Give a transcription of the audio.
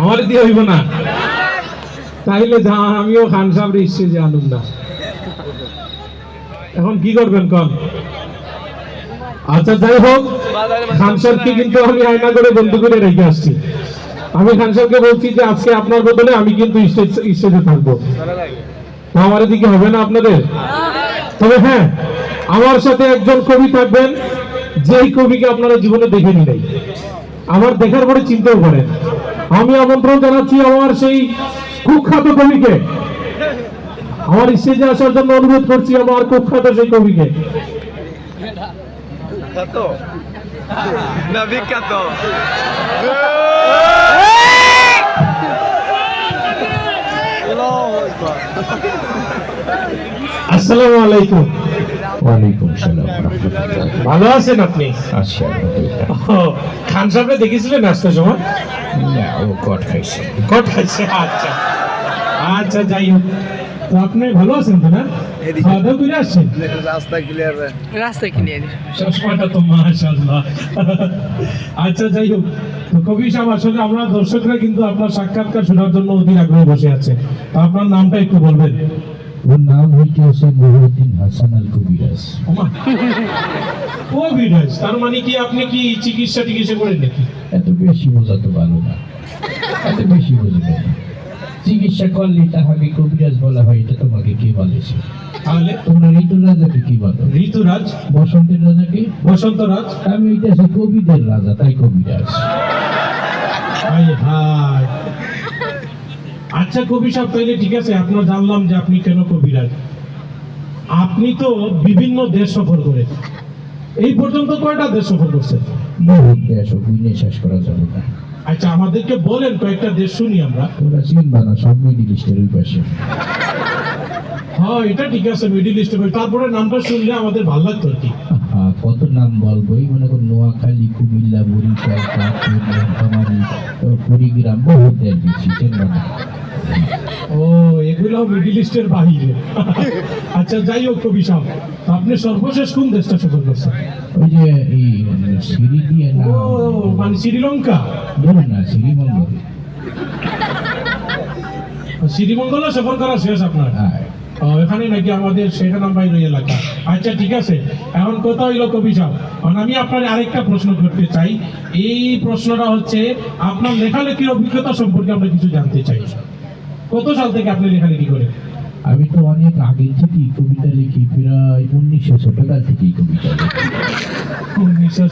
আমার দিয়ে হইব না। তাইলে যা, আমিও খান সাহেবের স্টেজে আনুন না। এখন কি করবেন কন? আচ্ছা যাই হোক, খান সাহেবকে কিন্তু আমি আয়না করে বন্ধু করে রেখে আসছি। আমি খান সাহেবকে বলছি যে, আজকে আপনার বদলে আমি কিন্তু স্টেজে থাকব। আমার এদিকে হবে না আপনাদের? তবে হ্যাঁ আমার সাথে একজন কবি থাকবেন, যেই কবিকে আপনারা জীবনে দেখেনি নাই আমার দেখার পরে চিন্তাও করে। আমি আমন্ত্রণ জানাচ্ছি আমার সেই কুখ্যাত কবিকে। আমার স্টেজে আসার জন্য অনুরোধ করছি আমার কুখ্যাত সেই কবিকে। না বিখ্যাত। আসসালামু আলাইকুম। ওয়ালাইকুম সালাম ভালো আছেন আপনি? আচ্ছা আলহামদুলিল্লাহ। খান সাহেবকে দেখেছিলেন আজকে সময়? না ও কট খাইছে। কট আছে আচ্ছা। আচ্ছা যাই হোক। তো আপনি ভালো আছেন তো না? খাওয়া দাওয়া করে আসছেন? রাস্তা ক্লিয়ার রাস্তা ক্লিয়ার চশমাটা তো মাশাআল্লাহ। আচ্ছা যাই হোক। তো কবি সাহেব আসলে আমরা দর্শকরা কিন্তু আপনার সাক্ষাৎকার শোনার জন্য অধীর আগ্রহে বসে আছে। আপনার নামটা একটু বলবেন। ওর নাম হইতে হচ্ছে হাসান আল তার মানে কি আপনি কি চিকিৎসা টিকিৎসা করেন নাকি? এত বেশি বোঝা তো ভালো না। এত বেশি বোঝা না। চিকিৎসা করলে তাহাকে কবিরাজ বলা হয় এটা তোমাকে কে বলেছে? তাহলে? তোমরা কি বলো? ঋতুরাজ? বসন্তের রাজাকে বসন্তরাজ? আমি এটা আছি কবিদের রাজা তাই কবিরাজ। হাই আচ্ছা কবি সাহেব তাইলে ঠিক আছে আপনার জানলাম যে আপনি কেন কবিরাজ। আপনি তো বিভিন্ন দেশ সফর করেন এই পর্যন্ত কয়টা দেশ সফর করছেন বহুত দেশ ও শেষ করা যাবে না আচ্ছা আমাদেরকে বলেন কয়েকটা দেশ শুনি আমরা। তোরা চিনবা না সব মিডিল ইস্টের ওই পাশে হ্যাঁ এটা ঠিক আছে মিডিল ইস্টে তারপরে নামটা শুনলে আমাদের ভালো লাগতো আর কি। কত নাম বলব এই মনে করো নোয়াখালী কুমিল্লা বরিশাল কাকুর নীলফামারী কুড়িগ্রাম বহুত দেশ দিচ্ছি চিনবা না। এগুলো মিডিল ইস্টের বাহিরে। আচ্ছা যাই হোক কবি সাহেব আপনি সর্বশেষ কোন দেশটা সফর করছেন? ওই যে এই সিঁড়ি দিয়ে না মানে শ্রীলঙ্কা? ধরুন না শ্রীমঙ্গল। শ্রীমঙ্গলে সফর করা শেষ আপনার। হ্যাঁ। এখানে নাকি আমাদের সেখানে বাইরে এলাকা। আচ্ছা ঠিক আছে। এখন কথা হইল কবি সাহেব? আমি আপনার আরেকটা প্রশ্ন করতে চাই। এই প্রশ্নটা হচ্ছে আপনার লেখালেখির অভিজ্ঞতা সম্পর্কে আমরা কিছু জানতে চাই। কত সাল থেকে আপনি লেখালেখি করেন? আমি তো অনেক আগে থেকেই কবিতা লিখি প্রায় উনিশশো ছোটকাল থেকেই কবিতা লিখি। উনিশশো